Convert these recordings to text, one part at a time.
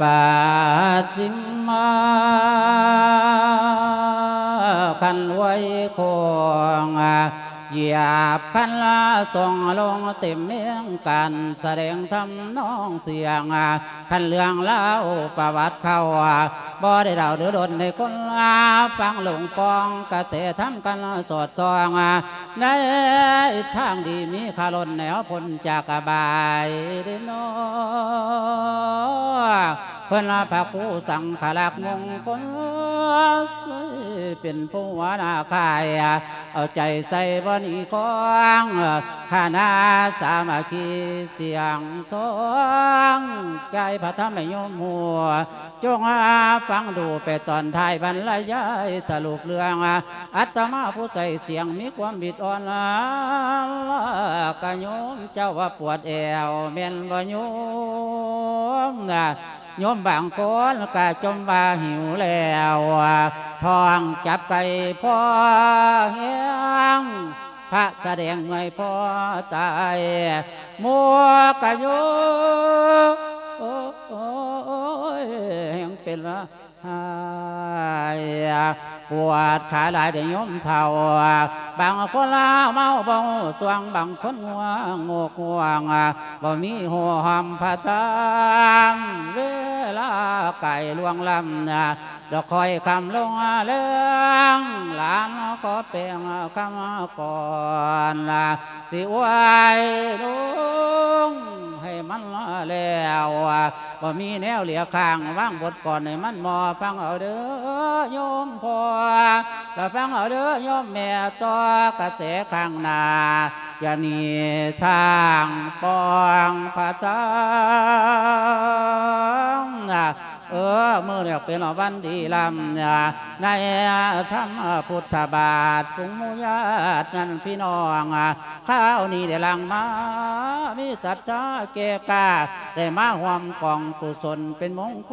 ปัสิมาคันไว้คง เหยียบคันละส่งลงเต็มเมียงกันแสดงทำน้องเสียงคันเรื่องเล่าประวัติเขาบ่ได้เดาเดือดนในคนลาฟังหลงปองกระเสทำกันสอดซองในทางดีมีคารนแนวพ้นจากบายด้อน้อ เพื่อนพระผู้สังขลักมงคลเป็นผู้วานาคาย เอาใจใส่บนีกองขานาสามัคคีเสียงทองใจพระธรรมโยมหัวจงฟังดูไปตอนท้ายบรรยายสรุปเรื่อง อัตมาผู้ใส่เสียงมีความบิดอ่อนละกะโยมเจ้าว่าปวดแอวแม่นบ่โยมนะ โยมบางคนก็จมว่าหิวแล้วทองจับไก่พ่อเฮียงพระแสดงเมื่อยพ่อตายมัวกะโยโอ้ยแห่งเป็นละหายปวดขาหลายได้โยมเท่าบางคนลาเมาเบาสวงบางคนหัวงกห่วงบ่มีหัวหอมพระทางเว ไก่ลวงลำนะดอกคอยคำลงเรื่องหลานก็เปียงคำก่อนละสิไว้ลุงให้มันแล้วบ่มีแนวเหลียข้างว่างบทก่อนให้มันมอฟังเอาเด้อโยมพ่อแล้วฟังเอาเด้อโยมแม่ต่อกระแสข้างหน้าอย่าหนีทางปองพระทัง เออเมื่อเรียกเป็นวันดีลำในธรรมพุทธบาทปุงมุญาตินั่นพี่น้องข้าวนี้ได้ลังมา มีสัจจาเกกาได้มาหวมกองกุศลเป็นมงค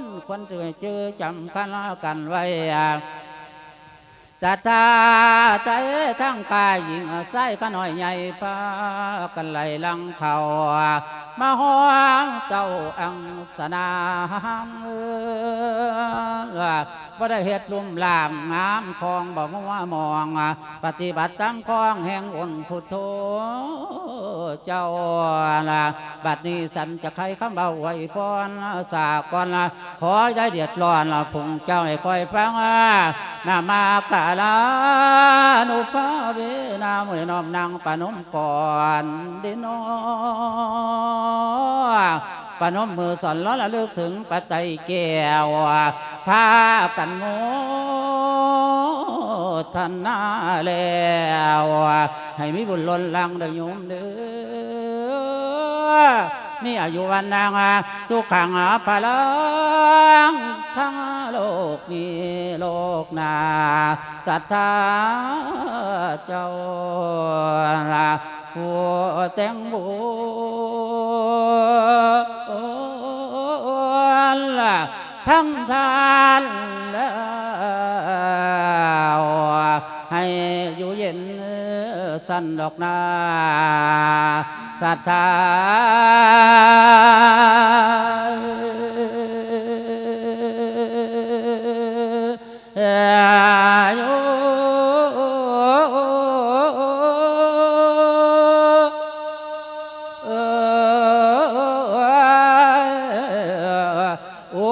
ลควรจะเจอจำคันกันไว้ ศรัทธาใจทั้งกายหญิงใจขน้อยใหญ่พากันไหลลังเขามาห้องเจ้าอังสนามเออ บ่ได้เฮ็ดลุ่มลามงามคองบ่มัวมอง ปฏิบัติตามคองแห่งองค์พุทโธเจ้าละบัดนี้สันจะใครคำเบาไว้พรสากลขอได้เดือดร้อนผงเจ้าให้คอยฟังนามากาลานุภาเวนามือน้อมนางปนมก่อนดิโนปนมมือสอนล้อละลึกถึงปัจจัยแก้ว พากันโมทนาแล้วให้มีบุญล้นลังเด้ยมเด้อมีอายุวันนางสุขังพลังทั้งโลกนี้โลกนาศรัทธาเจ้าละผู้แต่งบุญ ให้อยู่เย็นสั้นดอกนาศรัทธาโอ้